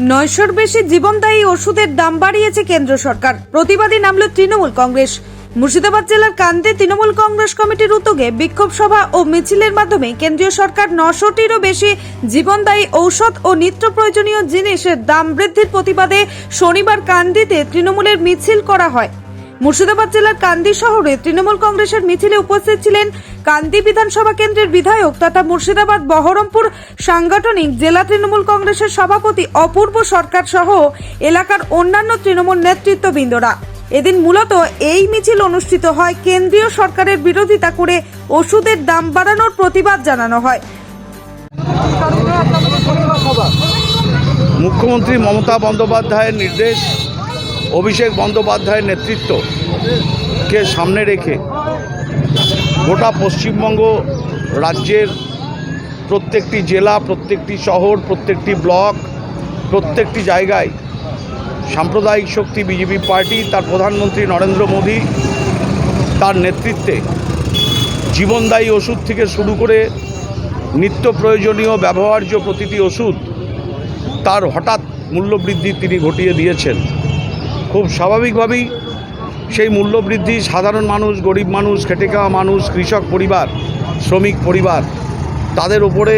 নয়শোর বেশি জীবনদায়ী ওষুধের দাম বাড়িয়েছে কেন্দ্র সরকার। প্রতিবাদী নামল তৃণমূল কংগ্রেস। মুর্শিদাবাদ জেলার কান্দে তৃণমূল কংগ্রেস কমিটির উদ্যোগে বিক্ষোভ সভা ও মিছিলের মাধ্যমে কেন্দ্রীয় সরকার নশোটিরও বেশি জীবনদায়ী ঔষধ ও নিত্য প্রয়োজনীয় জিনিসের দাম বৃদ্ধির প্রতিবাদে শনিবার কান্দিতে তৃণমূলের মিছিল করা হয়। মুর্শিদাবাদ জেলার কান্দি শহরে তৃণমূল কংগ্রেসের মিছিলে উপস্থিত ছিলেন কান্দি বিধানসভা কেন্দ্রের বিধায়ক তথা মুর্শিদাবাদ বহরমপুর সাংগঠনিক জেলা তৃণমূল কংগ্রেসের সভাপতি অপূর্ব সরকার সহ এলাকার অন্যান্য তৃণমূল নেতৃত্ববৃন্দরা। এদিন মূলত এই মিছিল অনুষ্ঠিত হয়। কেন্দ্রীয় সরকারের বিরোধিতা করে ওষুধের দাম বাড়ানোর প্রতিবাদ জানানো হয়। মুখ্যমন্ত্রী মমতা বন্দ্যোপাধ্যায়ের নির্দেশ অভিষেক বন্দ্যোপাধ্যায়ের নেতৃত্বকে সামনে রেখে গোটা পশ্চিমবঙ্গ রাজ্যের প্রত্যেকটি জেলা, প্রত্যেকটি শহর, প্রত্যেকটি ব্লক, প্রত্যেকটি জায়গায় সাম্প্রদায়িক শক্তি বিজেপি পার্টি, তার প্রধানমন্ত্রী নরেন্দ্র মোদী তার নেতৃত্বে জীবনদায়ী ওষুধ থেকে শুরু করে নিত্য প্রয়োজনীয় ব্যবহার্য প্রতিটি ওষুধ তার হঠাৎ মূল্যবৃদ্ধি তিনি ঘটিয়ে দিয়েছেন। খুব স্বাভাবিকভাবেই সেই মূল্যবৃদ্ধি, সাধারণ মানুষ, গরিব মানুষ খেটে খাওয়া মানুষ, কৃষক পরিবার, শ্রমিক পরিবার, তাদের উপরে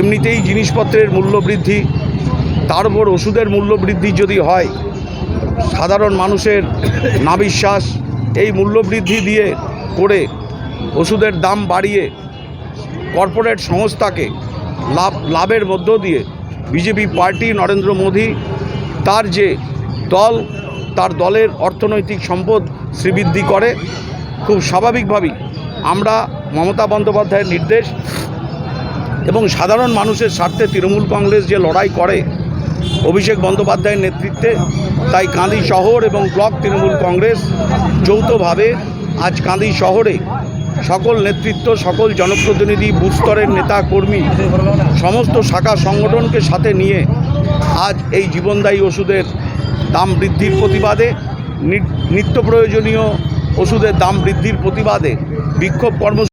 এমনিতেই জিনিসপত্রের মূল্যবৃদ্ধি, তার উপর ওষুধের মূল্যবৃদ্ধি যদি হয়, সাধারণ মানুষের নাবিশ্বাস, এই মূল্যবৃদ্ধি দিয়ে করে ওষুধের দাম বাড়িয়ে কর্পোরেট সংস্থাকে লাভ, লাভের মধ্য দিয়ে বিজেপি পার্টি নরেন্দ্র মোদী, তার যে দল, তার দলের অর্থনৈতিক সম্পদ শ্রীবৃদ্ধি করে। খুব স্বাভাবিকভাবেই আমরা মমতা বন্দ্যোপাধ্যায়ের নির্দেশ এবং সাধারণ মানুষের স্বার্থে তৃণমূল কংগ্রেস যে লড়াই করে অভিষেক বন্দ্যোপাধ্যায়ের নেতৃত্বে, তাই কাঁদি শহর এবং ব্লক তৃণমূল কংগ্রেস যৌথভাবে আজ কাঁদি শহরে সকল নেতৃত্ব, সকল জনপ্রতিনিধি বুস্তরের নেতা, কর্মী, সমস্ত শাখা সংগঠনকে সাথে নিয়ে আজ এই জীবনদায়ী ওষুধের দাম বৃদ্ধির প্রতিবাদে নিত্য প্রয়োজনীয় ওষুধের দাম বৃদ্ধির প্রতিবাদে বিক্ষোভ কর্ম